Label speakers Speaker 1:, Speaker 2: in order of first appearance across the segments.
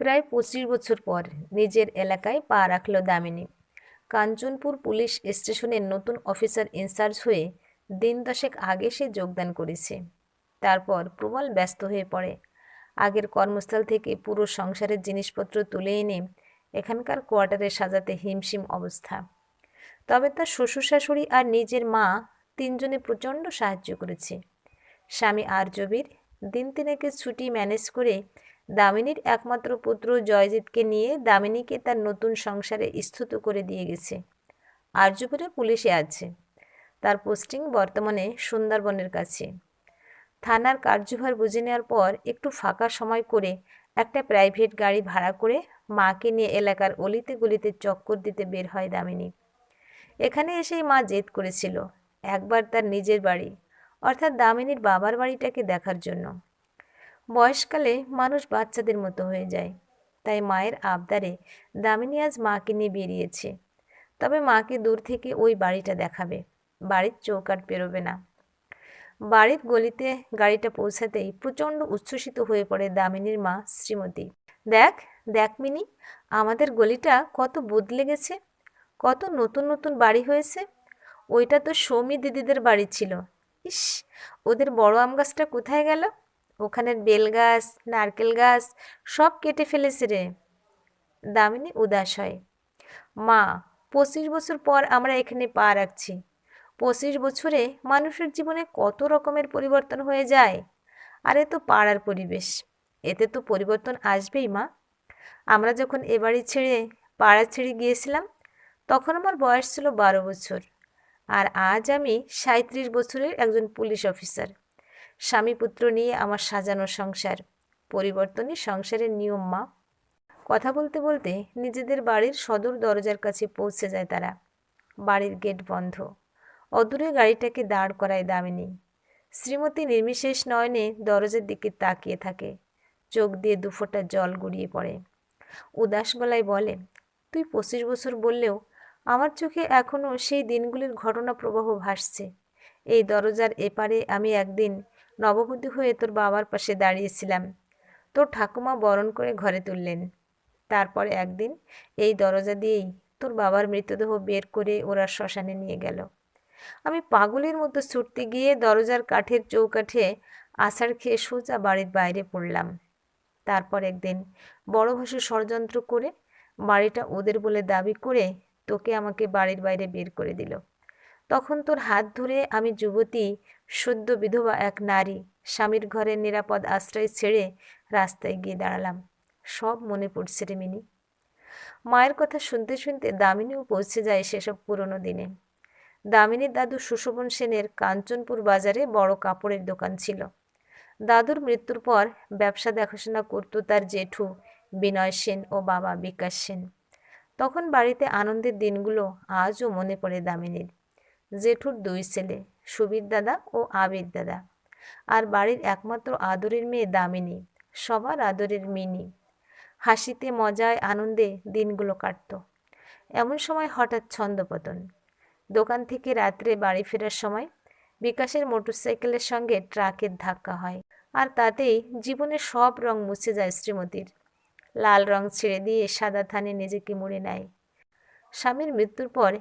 Speaker 1: প্রায় পঁচিশ বছর পর নিজের এলাকায় পা রাখল দামিনী। কাঞ্চনপুর পুলিশ স্টেশনের নতুন অফিসার ইনচার্জ হয়ে দিন দশেক আগে সে যোগদান করেছে। তারপর প্রবল ব্যস্ত হয়ে পড়ে। আগের কর্মস্থল থেকে পুরো সংসারের জিনিসপত্র তুলে এনে এখানকার কোয়ার্টারে সাজাতে হিমশিম অবস্থা। তবে তার শ্বশুর শাশুড়ি আর নিজের মা তিনজনে প্রচণ্ড সাহায্য করেছে। স্বামী আর্যবীর দিন তিনেকের ছুটি ম্যানেজ করে দামিনীর একমাত্র পুত্র জয়জিৎকে নিয়ে দামিনীকে তার নতুন সংসারে স্থুত করে দিয়ে গেছে। আর্যপুরে পুলিশে আছে। তার পোস্টিং বর্তমানে সুন্দরবনের কাছে। থানার কার্যভার বুঝে নেওয়ার পর একটু ফাঁকা সময় করে একটা প্রাইভেট গাড়ি ভাড়া করে মাকে নিয়ে এলাকার অলিতে গলিতে চক্কর দিতে বের হয় দামিনী। এখানে এসেই মা জেদ করেছিল, একবার তার নিজের বাড়ি, অর্থাৎ দামিনীর বাবার বাড়িটাকে দেখার জন্য। বয়সকালে মানুষ বাচ্চাদের মতো হয়ে যায়। তাই মায়ের আবদারে দামিনী আজ মাকে নিয়ে বেরিয়েছে। তবে মাকে দূর থেকে ওই বাড়িটা দেখাবে। বাড়ির চৌকাট পেরোবে না। বাড়ির গলিতে গাড়িটা পৌঁছাতেই প্রচণ্ড উচ্ছ্বসিত হয়ে পড়ে দামিনীর মা শ্রীমতী। দেখ দেখ মিনি, আমাদের গলিটা কত বদলে গেছে। কত নতুন নতুন বাড়ি হয়েছে। ওইটা তো সৌমি দিদিদের বাড়ি ছিল। ইস, ওদের বড় আম গাছটা কোথায় গেল? ওখানের বেল গাছ, নারকেল গাছ, সব কেটে ফেলেছে রে। দামিনী উদাস হয়। মা, পঁচিশ বছর পর আমরা এখানে পা রাখছি। পঁচিশ বছরে মানুষের জীবনে কত রকমের পরিবর্তন হয়ে যায়? আর এ তো পাড়ার পরিবেশ। এতে তো পরিবর্তন আসবেই মা। আমরা যখন এ বাড়ি ছেড়ে পাড়া ছেড়ে গিয়েছিলাম, তখন আমার বয়স ছিল বারো বছর। আর আজ আমি সাঁত্রিশ বছরের একজন পুলিশ অফিসার। স্বামী পুত্র নিয়ে আমার সাজানো সংসার পরিবর্তনই সংসারের নিয়ম মা। কথা বলতে বলতে নিজেদের বাড়ির সদর দরজার কাছে পৌঁছে যায় তারা। বাড়ির গেট বন্ধ। অদূরে গাড়িটাকে দাঁড় করায় দামিনী। শ্রীমতী নির্মিশেষ নয়নে দরজার দিকে তাকিয়ে থাকে। চোখ দিয়ে দুফোঁটা জল গড়িয়ে পড়ে। উদাস গলায় বলে, তুই পঁচিশ বছর বললেও আমার চোখে এখনও সেই দিনগুলির ঘটনা প্রবাহ ভাসছে। এই দরজার এপারে আমি একদিন নববধূ হয়ে তোর বাবার পাশে দাঁড়িয়েছিলাম। তোর ঠাকুমা বরণ করে ঘরে তুললেন। তারপরে একদিন এই দরজা দিয়েই তোর বাবার মৃতদেহ বের করে ওরা শ্মশানে নিয়ে গেল। আমি পাগলের মতো ছুটতে গিয়ে দরজার কাঠের চৌকাঠে আষাঢ় খেয়ে সোজা বাড়ির বাইরে পড়লাম। তারপর একদিন বড় ভাষে ষড়যন্ত্র করে বাড়িটা ওদের বলে দাবি করে তোকে আমাকে বাড়ির বাইরে বের করে দিল। তখন তোর হাত ধরে আমি যুবতী সদ্য বিধবা এক নারী, স্বামীর ঘরের নিরাপদ আশ্রয় ছেড়ে রাস্তায় গিয়ে দাঁড়ালাম। সব মনে পড়ছে রে মিনি। মায়ের কথা শুনতে শুনতে দামিনীও পৌঁছে যায় সেসব পুরনো দিনে। দামিনীর দাদু সুশোভন সেনের কাঞ্চনপুর বাজারে বড় কাপড়ের দোকান ছিল। দাদুর মৃত্যুর পর ব্যবসা দেখাশোনা করত তার জেঠু, বিনয় সেন ও বাবা বিকাশ সেন। তখন বাড়িতে আনন্দের দিনগুলো আজও মনে পড়ে দামিনীর। জেঠুর দুই ছেলে, সুবীর দাদা ও আবির দাদা। আর বাড়ির একমাত্র আদরের মেয়ে দামিনী, সবার আদরের মিনি। হাসিতে, মজায়, আনন্দে দিনগুলো কাটত। এমন সময় হঠাৎ ছন্দপতন। দোকান থেকে রাত্রে বাড়ি ফেরার সময় বিকাশের মোটরসাইকেলের সঙ্গে ট্রাকের ধাক্কা হয় আর তাতেই জীবনের সব রং মুছে যায় শ্রীমতীর। লাল রং ছেড়ে দিয়ে সাদা থানে নিজেকে মুড়ে নেয়। স্বামীর মৃত্যুর পর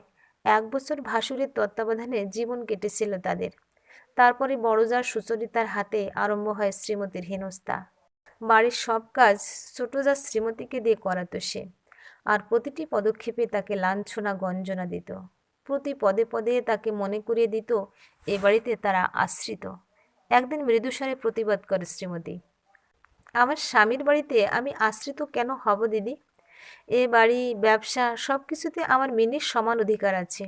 Speaker 1: এক বছর ভাসুরের তত্ত্বাবধানে জীবন কেটেছিল তাদের। তারপরে বড়জার সুচরিতার হাতে আরম্ভ হয় শ্রীমতীর হেনস্তা বাড়ির সব কাজ ছোটজা শ্রীমতীকে দিয়ে করাতো সে। আর প্রতিটি পদক্ষেপে তাকে লাঞ্ছনা, গঞ্জনা দিত। প্রতি পদে পদে তাকে মনে করিয়ে দিত, এ বাড়িতে তারা আশ্রিত। একদিন মৃদুস্বরে প্রতিবাদ করে শ্রীমতী। আমার স্বামীর বাড়িতে আমি আশ্রিত কেন হব দিদি? এ বাড়ি, ব্যবসা সব কিছুতে আমার মিনির সমান অধিকার আছে।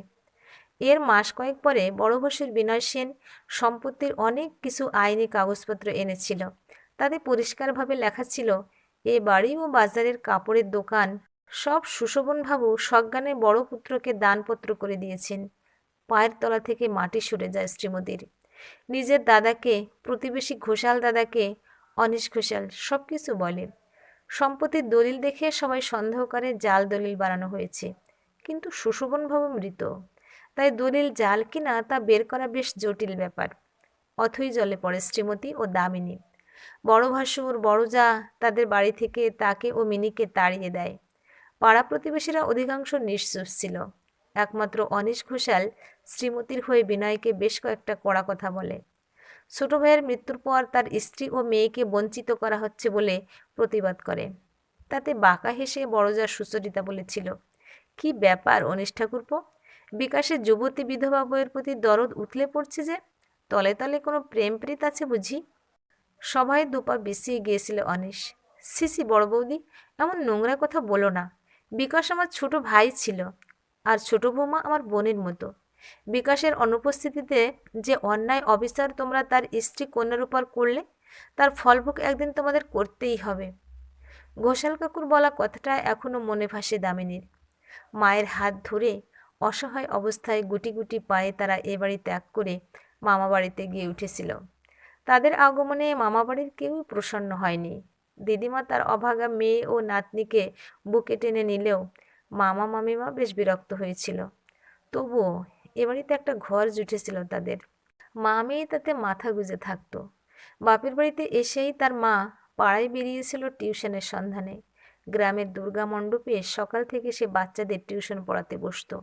Speaker 1: এর মাস কয়েক পরে বড় বসের বিনয় সেন সম্পত্তির অনেক কিছু আইনি কাগজপত্র এনেছিল। তাতে পরিষ্কারভাবে লেখা ছিল, এ বাড়ি ও বাজারের কাপড়ের দোকান সব সুশোভনবাবু সজ্ঞানে বড় পুত্রকে দানপত্র করে দিয়েছেন। পায়ের তলা থেকে মাটি সরে যায় শ্রীমতীর। নিজের দাদাকে, প্রতিবেশী ঘোষাল দাদাকে, অনিশ ঘোষাল সব কিছু বলে। সম্পত্তির দলিল দেখে সবাই সন্দেহ করে জাল দলিল বানানো হয়েছে। কিন্তু সুশোভনবাবু মৃত। তাই দলিল জাল কিনা তা বের করা বেশ জটিল ব্যাপার। অথই জলে পড়ে শ্রীমতী ও দামিনী। বড় ভাসুর, বড় যা তাদের বাড়ি থেকে তাকে ও মিনিকে তাড়িয়ে দেয়। পাড়া প্রতিবেশীরা অধিকাংশ নিঃশ্বাস ছিল। একমাত্র অনিশ ঘোষাল শ্রীমতীর হয়ে বিনয়কে বেশ কয়েকটা কড়া কথা বলে। ছোট ভাইয়ের মৃত্যুর পর তার স্ত্রী ও মেয়েকে বঞ্চিত করা হচ্ছে বলে প্রতিবাদ করে। তাতে বাঁকা হেসে বড়জা সুচরিতা বলেছিল, কি ব্যাপার অনিশ ঠাকুরপো? বিকাশের যুবতী বিধবা বইয়ের প্রতি দরদ উতলে পড়ছে যে, তলে তলে কোনো প্রেম প্রীত আছে বুঝি? সবাই দুপা বেশিয়ে গিয়েছিল অনিশ সিসি বড় বৌদি, এমন নোংরা কথা বলো না। বিকাশ আমার ছোট ভাই ছিল, আর ছোট বৌমা আমার বোনের মতো। বিকাশের অনুপস্থিতিতে যে অন্যায় অবিচার তোমরা তার স্ত্রী কন্যার উপর করলে, তার ফলভোগ একদিন তোমাদের করতেই হবে। ঘোষাল কাকুর বলা কথাটা এখনও মনে ভাসে দামিনীর। মায়ের হাত ধরে অসহায় অবস্থায় গুটি গুটি পায়ে তারা এ বাড়ি ত্যাগ করে মামা বাড়িতে গিয়ে উঠেছিল। তাদের আগমনে মামা বাড়ির কেউই প্রসন্ন হয়নি। দিদিমা তার অভাগা মেয়ে ও নাতনিকে বুকে টেনে নিলেও মামা মামিমা বেশ বিরক্ত হয়েছিল। তবুও এ বাড়িতে একটা ঘর জুটেছিল তাদের। মা মেয়ে তাতে মাথা গুজে থাকতো। বাপের বাড়িতে এসেই তার মা পাড়ায় বেরিয়েছিল টিউশনের সন্ধানে। গ্রামের দুর্গা মণ্ডপে সকাল থেকে সে বাচ্চাদের টিউশন পড়াতে বসতো।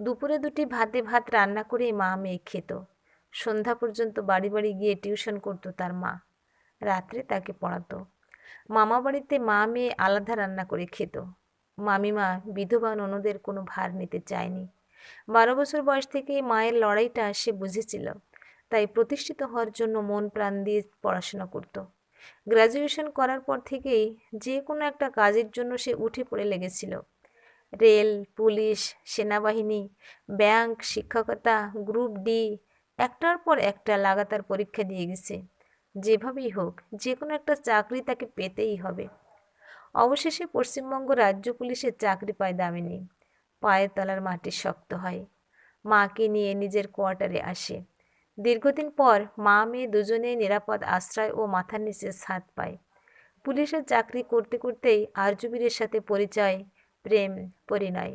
Speaker 1: দুপুরে দুটি ভাতে ভাত রান্না করে মা মেয়ে খেত। সন্ধ্যা পর্যন্ত বাড়ি বাড়ি গিয়ে টিউশন করতো তার মা। রাত্রে তাকে পড়াতো। মামা বাড়িতে মা মেয়ে আলাদা রান্না করে খেত। মামিমা, বিধবা, ননদের কোনো ভার নিতে চায়নি। বারো বছর বয়স থেকেই মায়ের লড়াইটা সে বুঝেছিল। তাই প্রতিষ্ঠিত হওয়ার জন্য মন প্রাণ দিয়ে পড়াশোনা করত। গ্র্যাজুয়েশন করার পর থেকেই যে কোনো একটা কাজের জন্য সে উঠে পড়ে লেগেছিল। রেল, পুলিশ, সেনাবাহিনী, ব্যাংক, শিক্ষকতা, গ্রুপ ডি, একটার পর একটা লাগাতার পরীক্ষা দিয়ে গেছে। যেভাবেই হোক, যে কোনো একটা চাকরি তাকে পেতেই হবে। অবশেষে পশ্চিমবঙ্গ রাজ্য পুলিশের চাকরি পায় দামিনী। পায়ের তলার মাটি শক্ত হয়। মাকে নিয়ে নিজের কোয়ার্টারে আসে। দীর্ঘদিন পর মা মেয়ে দুজনেই নিরাপদ আশ্রয় ও মাথার নিচে ছাদ পায়। পুলিশের চাকরি করতে করতেই আর্যবীরের সাথে পরিচয়, প্রেম, পরিণয়।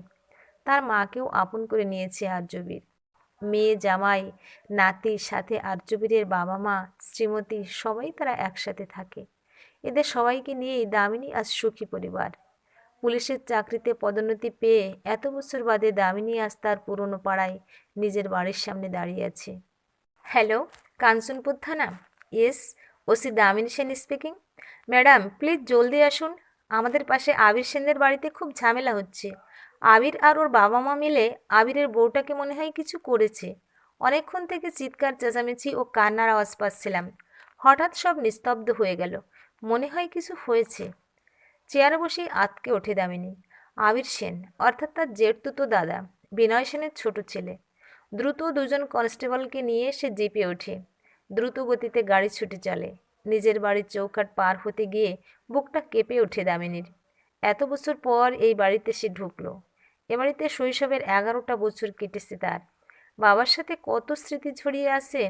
Speaker 1: তার মাকেও আপন করে নিয়েছে আর্যবীর মেয়ে, জামাই নাতির সাথে আর্যবীরের বাবা মা শ্রীমতী সবাই তারা একসাথে থাকে। এদের সবাইকে নিয়েই দামিনী আজ সুখী পরিবার। পুলিশের চাকরিতে পদোন্নতি পেয়ে এত বছর বাদে দামিনী আজ তার পুরনো পাড়ায় নিজের বাড়ির সামনে দাঁড়িয়ে আছে। হ্যালো, কাঞ্চনপুর থানা? Yes, OC Damini Sen speaking madam please জলদি আসুন। আমাদের পাশে আবির সেনদের বাড়িতে খুব ঝামেলা হচ্ছে। আবির আর ওর বাবা মা মিলে আবিরের বউটাকে মনে হয় কিছু করেছে। অনেকক্ষণ থেকে চিৎকার, চেঁচামেচি ও কান্নার আওয়াজ পাচ্ছিলাম। হঠাৎ সব নিস্তব্ধ হয়ে গেল। মনে হয় কিছু হয়েছে। চেয়ারে বসেই আতকে ওঠে দামিনী। আবির সেন, অর্থাৎ তার জেঠতুতো দাদা, বিনয় সেনের ছোট ছেলে। দ্রুত দুজন কনস্টেবলকে নিয়ে সে জিপে ওঠে। দ্রুত গতিতে গাড়ি ছুটে চলে। নিজের বাড়ির চৌকাট পার হতে গিয়ে বুকটা কেঁপে ওঠে দামিনীর। এত বছর পর এই বাড়িতে সে ঢুকলো। এ বাড়িতে শৈশবের এগারোটা বছর কেটেছে তার। বাবার সাথে কত স্মৃতি ছড়িয়ে আছে?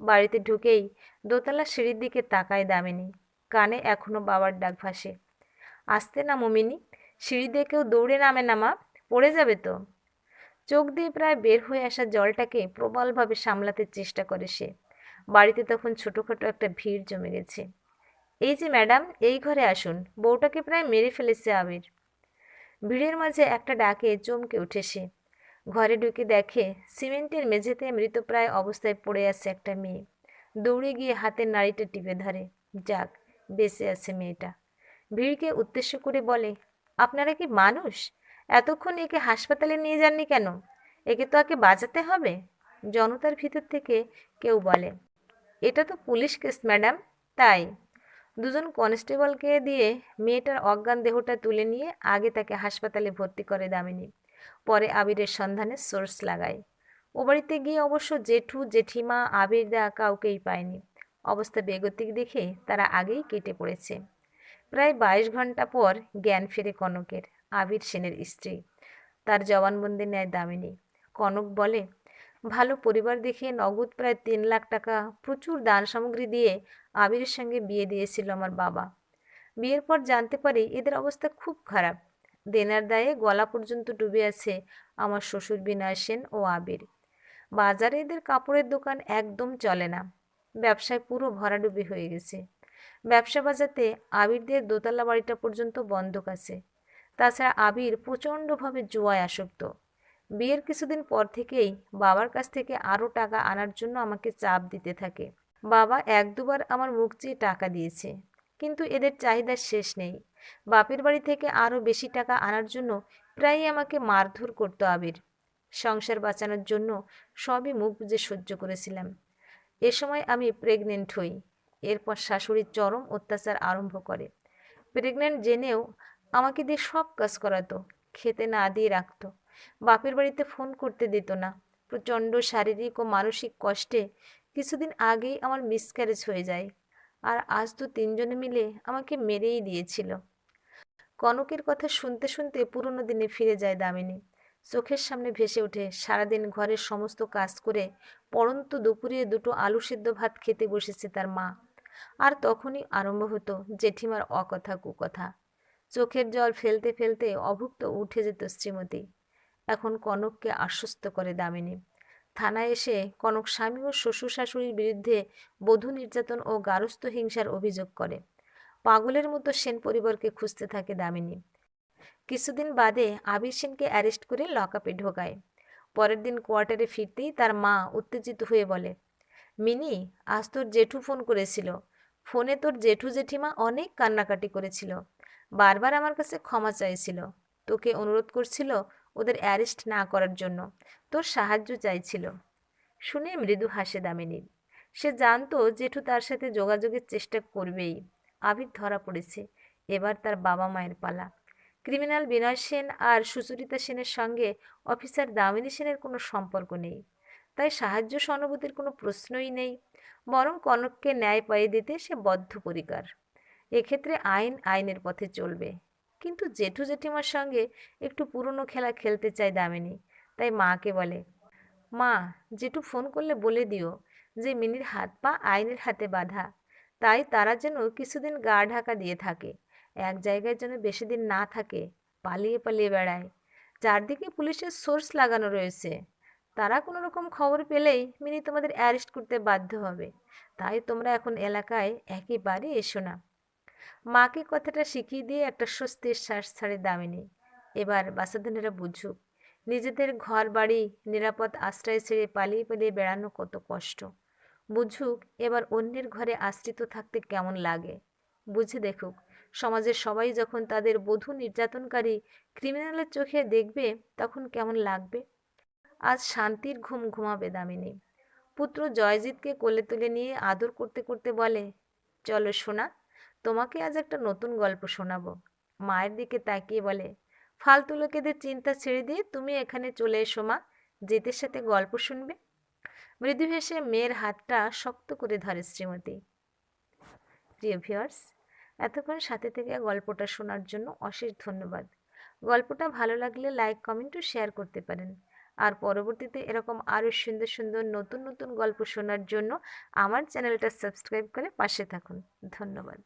Speaker 1: বাড়িতে ঢুকেই দোতলা সিঁড়ির দিকে তাকায় দামিনী। কানে এখনও বাবার ডাক ভাসে। আসতে না মমিনি, সিঁড়ি দিয়ে কেউ দৌড়ে নামে না মা, পড়ে যাবে তো। চোখ দিয়ে প্রায় বের হয়ে আসা জলটাকে প্রবলভাবে সামলাতে চেষ্টা করে সে। বাড়িতে তখন ছোটোখাটো একটা ভিড় জমে গেছে। এই যে ম্যাডাম, এই ঘরে আসুন, বউটাকে প্রায় মেরে ফেলেছে আবির। ভিড়ের মাঝে একটা ডাকে চমকে উঠে সে। ঘরে ঢুকে দেখে সিমেন্টের মেঝেতে মৃতপ্রায় অবস্থায় পড়ে আছে একটা মেয়ে। দৌড়ে গিয়ে হাতের নাড়িটা টিপে ধরে। যাক, বেঁচে আছে মেয়েটা। ভিড়কে উদ্দেশ্য করে বলে, আপনারা কি মানুষ? এতক্ষণ একে হাসপাতালে নিয়ে যাননি কেন? একে তো আগে বাজাতে হবে? জনতার ভিতর থেকে কেউ বলে, এটা তো পুলিশ কেস, ম্যাডাম, তাই। দুজন কনস্টেবলকে দিয়ে মেয়েটার অজ্ঞান দেহটা তুলে নিয়ে আগে তাকে হাসপাতালে ভর্তি করে দামিনী। পরে আবিরের সন্ধানে সোর্স লাগায়। ও বাড়িতে গিয়ে অবশ্য জেঠু, জেঠিমা, আবির দা কাউকেই পায়নি। অবস্থা বেগতিক দেখে তারা আগেই কেটে পড়েছে। প্রায় বাইশ ঘণ্টা পর জ্ঞান ফেরে কনকের, আবির সেনের স্ত্রী। তার জবানবন্দি নেয় দামিনী কনক বলে, ভালো পরিবার দেখে নগদ প্রায় তিন লাখ টাকা প্রচুর দান সামগ্রী দিয়ে আবিরের সঙ্গে বিয়ে দিয়েছিল আমার বাবা। বিয়ের পর জানতে পারি এদের অবস্থা খুব খারাপ। দেনার দায়ে গলা পর্যন্ত ডুবে আছে আমার শ্বশুর বিনয় সেন ও আবির। বাজারে এদের কাপড়ের দোকান একদম চলে না। ব্যবসায় পুরো ভরাডুবি হয়ে গেছে। ব্যবসা বাজাতে আবিরদের দোতলা বাড়িটা পর্যন্ত বন্ধক আছে। তাছাড়া আবির প্রচণ্ডভাবে জুয়ায় আসক্ত। বিয়ের কিছুদিন পর থেকেই বাবার কাছ থেকে আরও টাকা আনার জন্য আমাকে চাপ দিতে থাকে। বাবা এক দুবার আমার মুখ চেয়ে টাকা দিয়েছে, কিন্তু এদের চাহিদার শেষ নেই। বাপের বাড়ি থেকে আরও বেশি টাকা আনার জন্য প্রায়ই আমাকে মারধর করতো আবির। সংসার বাঁচানোর জন্য সবই মুখ বুঝে সহ্য করেছিলাম। এ সময় আমি প্রেগনেন্ট হই। এরপর শাশুড়ির চরম অত্যাচার আরম্ভ করে। প্রেগনেন্ট জেনেও আমাকে দিয়ে সব কাজ করাতো, খেতে না দিয়ে রাখতো। বাপের বাড়িতে ফোন করতে দিত না। প্রচণ্ড শারীরিক ও মানসিক কষ্টে কিছুদিন আগেই আমার মিসক্যারেজ হয়ে যায়। আর আজ তো তিনজনে মিলে আমাকে মেরেই দিয়েছিল। কনকের কথা শুনতে শুনতে পুরনো দিনে ফিরে যায় দামিনী। চোখের সামনে ভেসে ওঠে সারাদিন ঘরের সমস্ত কাজ করে পড়ন্ত দুপুরে দুটো আলু সেদ্ধ ভাত খেতে বসেছে তার মা। আর তখনই আরম্ভ হতো জেঠিমার অকথা কুকথা। চোখের জল ফেলতে ফেলতে অভুক্ত উঠে যেত শ্রীমতী। এখন কনককে আশ্বস্ত করে দামিনী। থানায় এসে কনক স্বামী ও শ্বশুর শাশুড়ির বিরুদ্ধে বধূ নির্যাতন ও গারস্থ হিংসার অভিযোগ করে। পাগলের মতো সেন পরিবারকে খুঁজতে থাকে দামিনী। কিছুদিন বাদে আবির সেনকে অ্যারেস্ট করে লকআপে ঢোকায়। পরের দিন কোয়ার্টারে ফিরতেই তার মা উত্তেজিত হয়ে বলে, মিনি, আজ তোর জেঠু ফোন করেছিল। ফোনে তোর জেঠু জেঠিমা অনেক কান্নাকাটি করেছিল। বারবার আমার কাছে ক্ষমা চাইছিল। তোকে অনুরোধ করছিল ওদের অ্যারেস্ট না করার জন্য। তোর সাহায্য চাইছিল। শুনে মৃদু হাসে দামিনী। সে জানতো জেঠু তার সাথে যোগাযোগের চেষ্টা করবেই। আবির ধরা পড়েছে। এবার তার বাবা মায়ের পালা। ক্রিমিনাল বিনয় সেন আর সুচরিতা সেনের সঙ্গে অফিসার দামিনী সেনের কোনো সম্পর্ক নেই। তাই সাহায্য সহানুভূতির কোনো প্রশ্নই নেই। বরং কনককে ন্যায় পাইয়ে দিতে সে বদ্ধপরিকার। এক্ষেত্রে আইন আইনের পথে চলবে। কিন্তু জেঠু জেঠিমার সঙ্গে একটু পুরনো খেলা খেলতে চায় দামিনী। তাই মাকে বলে, মা, জেঠু ফোন করলে বলে দিও যে মিনির হাত পা আইনের হাতে বাঁধা। তাই তারা যেন কিছুদিন গা ঢাকা দিয়ে থাকে। এক জায়গায় যেন বেশি দিন না থাকে, পালিয়ে পালিয়ে বেড়ায়। চারদিকে পুলিশের সোর্স লাগানো রয়েছে। তারা কোনো রকম খবর পেলেই মিনি তোমাদের অ্যারেস্ট করতে বাধ্য হবে। তাই তোমরা এখন এলাকায় একেবারে এসো না। মাকে কথাটা শিখিয়ে দিয়ে একটা স্বস্তির শ্বাস ছাড়ে দামিনী। এবার বাসাধনেরা বুঝুক, নিজেদের ঘর বাড়ি নিরাপদ আশ্রয় ছেড়ে পালিয়ে পালিয়ে বেড়ানো কত কষ্ট। বুঝুক, এবার অন্যের ঘরে আশ্রিত থাকতে কেমন লাগে? বুঝে দেখুক, সমাজের সবাই যখন তাদের বধূ নির্যাতনকারী ক্রিমিনালের চোখে দেখবে, তখন কেমন লাগবে? আজ শান্তির ঘুম ঘুমাবে দামিনী। পুত্র জয়জিৎকে কোলে তুলে নিয়ে আদর করতে করতে বলে, চলো শোনা তোমাকে আজ একটা নতুন গল্প শোনাবো। মায়ের দিকে তাকিয়ে বলে, ফালতু লোকেদের চিন্তা ছেড়ে দিয়ে তুমি এখানে চলে এসো মা, জেতের সাথে গল্প শুনবে। মৃদু হেসে মেয়ের হাতটা শক্ত করে ধরে শ্রীমতী। প্রিয় ভিউয়ার্স, এতক্ষণ সাথে থেকে গল্পটা শোনার জন্য অশেষ ধন্যবাদ। গল্পটা ভালো লাগলে লাইক, কমেন্ট ও শেয়ার করতে পারেন। আর পরবর্তীতে এরকম আরও সুন্দর সুন্দর নতুন নতুন গল্প শোনার জন্য আমার চ্যানেলটা সাবস্ক্রাইব করে পাশে থাকুন। ধন্যবাদ।